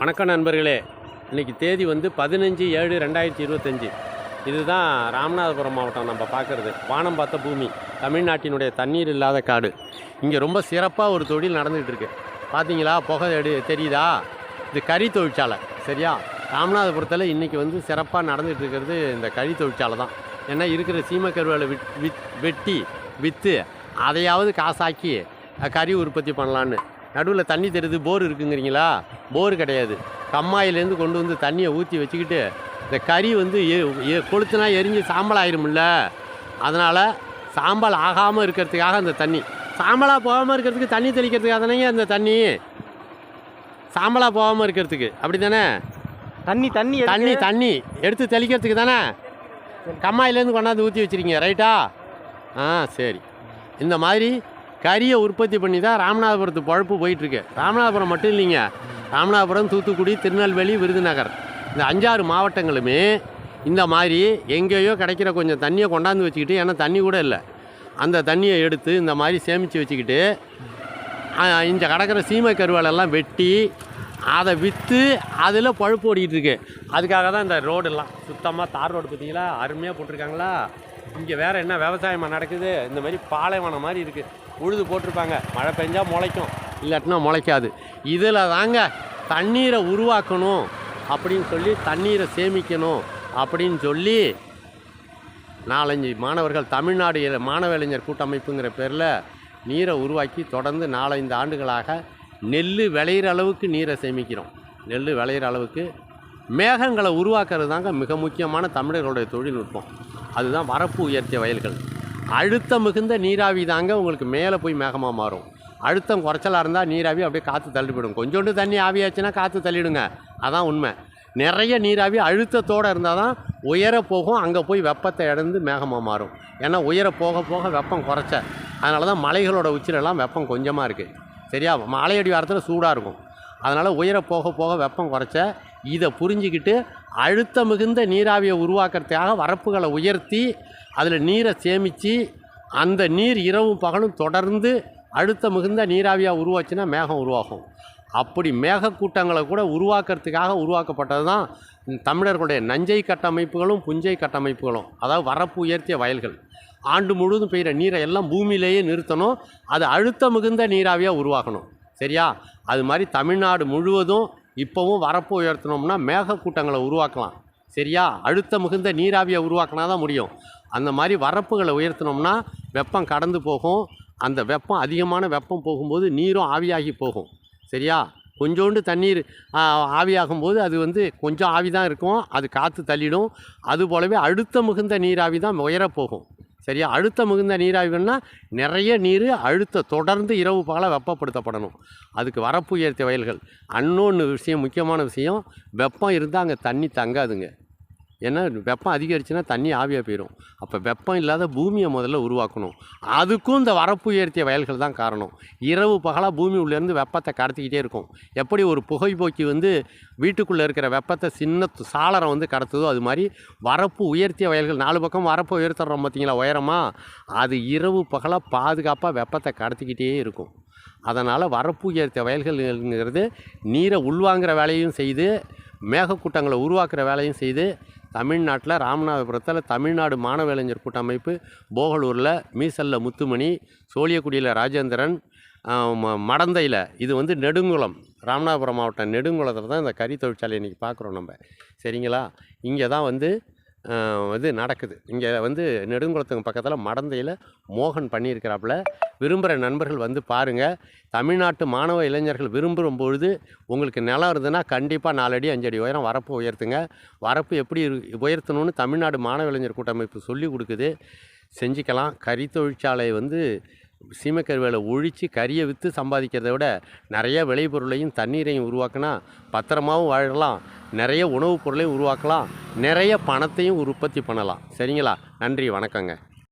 வணக்கம் நண்பர்களே. இன்றைக்கி தேதி வந்து பதினஞ்சு ஏழு ரெண்டாயிரத்தி இருபத்தஞ்சி. இதுதான் ராமநாதபுரம் மாவட்டம் நம்ம பார்க்குறது. வானம் பார்த்த பூமி தமிழ்நாட்டினுடைய தண்ணீர் இல்லாத காடு. இங்கே ரொம்ப சிறப்பாக ஒரு தொழில் நடந்துகிட்டு இருக்கு பார்த்தீங்களா புகை எடு தெரியுதா? இது கறி தொழிற்சாலை சரியா? ராமநாதபுரத்தில் இன்றைக்கி வந்து சிறப்பாக நடந்துகிட்டு இருக்கிறது இந்த கறி தொழிற்சாலை தான். ஏன்னா இருக்கிற சீமக்கருவேலை விட் வித் வெட்டி விற்று அதையாவது காசாக்கி கறி உற்பத்தி பண்ணலான்னு. நடுவில் தண்ணி தெரியுது போர் இருக்குங்கிறீங்களா? போர் கிடையாது. கம்மாயிலேருந்து கொண்டு வந்து தண்ணியை ஊற்றி வச்சுக்கிட்டு இந்த கறி வந்து எ- கொளுத்துனா எரிஞ்சு சாம்பல் ஆயிரும்ல? அதனால் சாம்பல் ஆகாமல் இருக்கிறதுக்காக அந்த தண்ணி. சாம்பலாக போகாமல் இருக்கிறதுக்கு தண்ணி தெளிக்கிறதுக்காக தானேங்க அந்த தண்ணி? சாம்பலாக போகாமல் இருக்கிறதுக்கு. அப்படி தானே தண்ணி தண்ணி? தண்ணி தண்ணி எடுத்து தெளிக்கிறதுக்கு தானே? கம்மாயிலேருந்து கொண்டாந்து ஊற்றி வச்சிருக்கீங்க ரைட்டா? ஆ சரி. இந்த மாதிரி கறியை உற்பத்தி பண்ணி தான் ராமநாதபுரத்து பழப்பு போயிட்டுருக்கு. ராமநாதபுரம் மட்டும் இல்லைங்க. ராமநாதபுரம் தூத்துக்குடி திருநெல்வேலி விருதுநகர். இந்த அஞ்சாறு மாவட்டங்களுமே இந்த மாதிரி எங்கேயோ கிடைக்கிற கொஞ்சம் தண்ணியை கொண்டாந்து வச்சுக்கிட்டு ஏன்னா தண்ணி கூட இல்லை. அந்த தண்ணியை எடுத்து இந்த மாதிரி சேமித்து வச்சுக்கிட்டு இந்த கிடக்கிற சீமை கருவாலெல்லாம் வெட்டி அதை விற்று அதில் பழுப்பு ஓடிக்கிட்டு இருக்கு அதுக்காக தான் இந்த ரோடெல்லாம் சுத்தமாக தார் ரோடு பார்த்தீங்களா? அருமையாக போட்டிருக்காங்களா? இங்கே வேறு என்ன விவசாயமாக நடக்குது? இந்த மாதிரி பாலைவனம் மாதிரி இருக்குது உழுது போட்டிருப்பாங்க. மழை பெஞ்சால் முளைக்கும். இல்லாட்டினா முளைக்காது. இதில் தாங்க தண்ணீரை உருவாக்கணும் அப்படின்னு சொல்லி தண்ணீரை சேமிக்கணும் அப்படின்னு சொல்லி நாலஞ்சு மாணவர்கள் தமிழ்நாடு மாணவ இளைஞர் கூட்டமைப்புங்கிற பேரில் நீரை உருவாக்கி தொடர்ந்து நாலஞ்சு ஆண்டுகளாக நெல் விளையிற அளவுக்கு நீரை சேமிக்கிறோம். நெல் விளையிற அளவுக்கு மேகங்களை உருவாக்குறது தாங்க மிக முக்கியமான தமிழர்களுடைய தொழில்நுட்பம். அதுதான் வரப்பு உயர்த்திய வயல்கள். அழுத்தம் மிகுந்த நீராவி தாங்க உங்களுக்கு மேலே போய் மேகமாக மாறும். அழுத்தம் குறைச்சலாக இருந்தால் நீராவி அப்படியே காற்று தள்ளிவிடும் கொஞ்சோண்டு தண்ணி ஆவியாச்சுன்னா காற்று தள்ளிடுங்க. அதான் உண்மை. நிறைய நீராவி அழுத்தத்தோடு இருந்தால் தான் உயர போகும் அங்கே போய் வெப்பத்தை இழந்து மேகமாக மாறும். ஏன்னா உயர போக போக வெப்பம் குறைச்ச அதனால தான் மலைகளோட உச்சிலெல்லாம் வெப்பம் கொஞ்சமாக இருக்குது சரியா? மலையடி வாரத்தில் சூடாக இருக்கும். அதனால் உயர போக போக வெப்பம் குறைச்ச இதை புரிஞ்சுக்கிட்டு அழுத்த மிகுந்த நீராவியை உருவாக்குறதுக்காக வரப்புகளை உயர்த்தி அதில் நீரை சேமித்து அந்த நீர் இரவும் பகலும் தொடர்ந்து அழுத்த மிகுந்த நீராவியாக உருவாச்சுன்னா மேகம் உருவாகும். அப்படி மேகக்கூட்டங்களை கூட உருவாக்குறதுக்காக உருவாக்கப்பட்டது தான் தமிழர்களுடைய நஞ்சை கட்டமைப்புகளும் புஞ்சை கட்டமைப்புகளும் அதாவது வரப்பு உயர்த்திய வயல்கள். ஆண்டு முழுவதும் பெய்கிற நீரை எல்லாம் பூமியிலேயே நிறுத்தணும் அது அழுத்த மிகுந்த நீராவியாக உருவாக்கணும். சரியா? அது மாதிரி தமிழ்நாடு முழுவதும் இப்போவும் வரப்பு உயர்த்தினோம்னா மேகக்கூட்டங்களை உருவாக்கலாம். சரியா? அழுத்த மிகுந்த நீராவியை உருவாக்கினா தான் முடியும். அந்த மாதிரி வரப்புகளை உயர்த்தினோம்னா வெப்பம் கடந்து போகும். அந்த வெப்பம் அதிகமான வெப்பம் போகும்போது நீரும் ஆவியாகி போகும். சரியா? கொஞ்சோண்டு தண்ணீர் ஆவியாகும் ஆவியாகும்போது அது வந்து கொஞ்சம் ஆவி தான் இருக்கும். அது காற்று தள்ளிடும். அது போலவே அழுத்த மிகுந்த நீராவி தான் உயரப் போகும். சரியா? அழுத்த மிகுந்த நீராவிகள்னா நிறைய நீர் அழுத்த தொடர்ந்து இரவு பகல வெப்பப்படுத்தப்படணும். அதுக்கு வரப்பு உயர்த்திய வயல்கள். அன்னொன்று விஷயம் முக்கியமான விஷயம் வெப்பம் இருந்தால் அங்கே தண்ணி தங்காதுங்க. ஏன்னா வெப்பம் அதிகரிச்சுன்னா தண்ணி ஆவியாக போயிடும் அப்போ வெப்பம் இல்லாத பூமியை முதல்ல உருவாக்கணும். அதுக்கும் இந்த வரப்பு உயர்த்திய வயல்கள் தான் காரணம். இரவு பகலாக பூமி உள்ளேருந்து வெப்பத்தை கடத்திக்கிட்டே இருக்கும். எப்படி ஒரு புகைப்போக்கி வந்து வீட்டுக்குள்ளே இருக்கிற வெப்பத்தை சின்ன சாளரம் வந்து கடத்துதோ அது மாதிரி வரப்பு உயர்த்திய வயல்கள் நாலு பக்கம் வரப்பு உயர்த்துறோம் பார்த்தீங்களா உயரமாக அது இரவு பகலாக பாதுகாப்பாக வெப்பத்தை கடத்திக்கிட்டே இருக்கும். அதனால் வரப்பு உயர்த்திய வயல்கள்ங்கிறது நீரை உள்வாங்கிற வேலையும் செய்து மேகக்கூட்டங்களை உருவாக்குற வேலையும் செய்து தமிழ்நாட்டில் ராமநாதபுரத்தில் தமிழ்நாடு மாணவ இளைஞர் கூட்டமைப்பு போகலூரில் மீசல்ல முத்துமணி சோழியக்குடியில் ராஜேந்திரன் மடந்தையில். இது வந்து நெடுங்குளம். ராமநாதபுரம் மாவட்டம் நெடுங்குளத்தில் தான் இந்த கறி தொழிற்சாலை இன்றைக்கி பார்க்குறோம் நம்ம. சரிங்களா? இங்கே தான் வந்து இது நடக்குது. இங்கே வந்து நெடுங்குளத்துக்கு பக்கத்தில் மடந்தையில் மோகன் பண்ணியிருக்கிறாப்புல. விரும்புகிற நண்பர்கள் வந்து பாருங்கள் தமிழ்நாட்டு மாணவ இளைஞர்கள் விரும்புகிற பொழுது உங்களுக்கு நிலம் இருந்ததுன்னா கண்டிப்பாக நாலடி அஞ்சடி உயரம் வரப்பு உயர்த்துங்க. வரப்பு எப்படி உயர்த்தணும்னு தமிழ்நாடு மாணவ இளைஞர் கூட்டமைப்பு சொல்லி கொடுக்குது. செஞ்சுக்கலாம். கறி தொழிற்சாலை வந்து சீமக்கருவேலை ஒழித்து கறியை விற்று சம்பாதிக்கிறத விட நிறைய விளைபொருளையும் தண்ணீரையும் உருவாக்கினா பத்திரமாகவும் வாழலாம். நிறைய உணவுப் பொருளையும் உருவாக்கலாம். நிறைய பணத்தையும் உற்பத்தி பண்ணலாம். சரிங்களா? நன்றி. வணக்கங்க.